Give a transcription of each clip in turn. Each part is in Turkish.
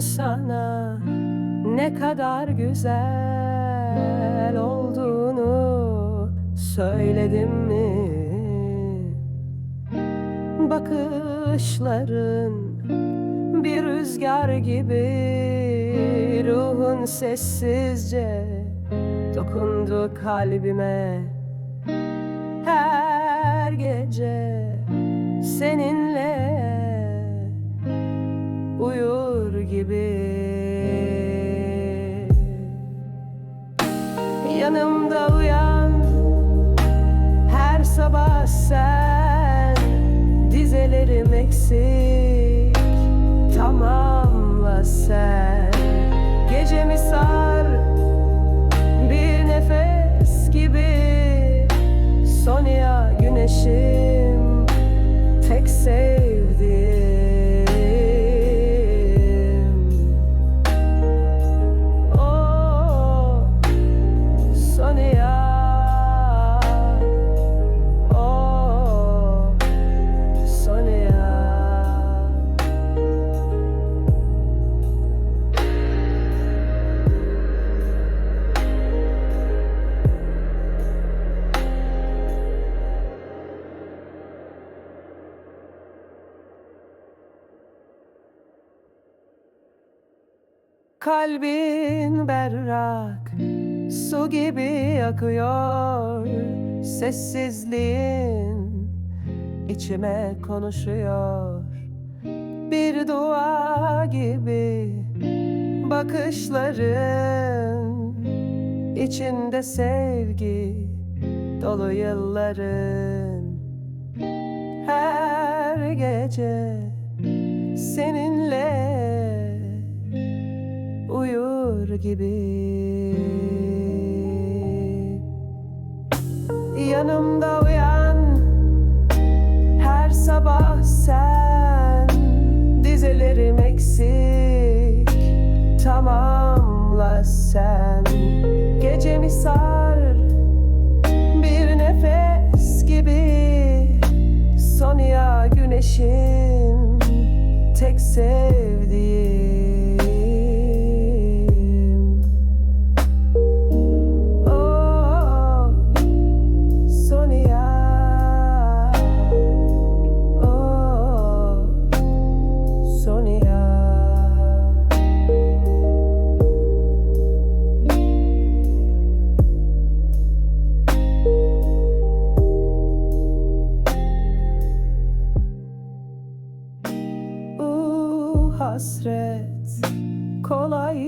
sana ne kadar güzel olduğunu söyledim mi? Bakışların bir rüzgar gibi ruhun sessizce dokundu kalbime her gece seninle uyur gibi. Yanımda uyan her sabah sen. Dizelerim eksik tamamla sen Kalbin berrak Su gibi akıyor. Sessizliğin içime konuşuyor. Bir dua gibi Bakışların içinde sevgi Dolu yılların. Her gece seninle gibi. Yanımda uyan her sabah sen. Dizelerim eksik tamamla sen. Gecemi sar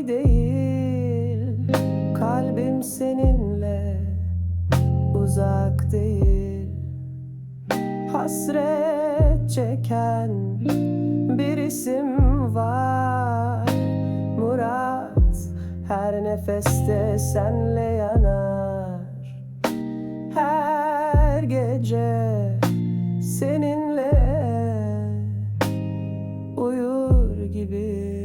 değil. Kalbim seninle uzak değil. Hasret çeken bir isim var. Murat her nefeste senle yanar. Her gece seninle uyur gibi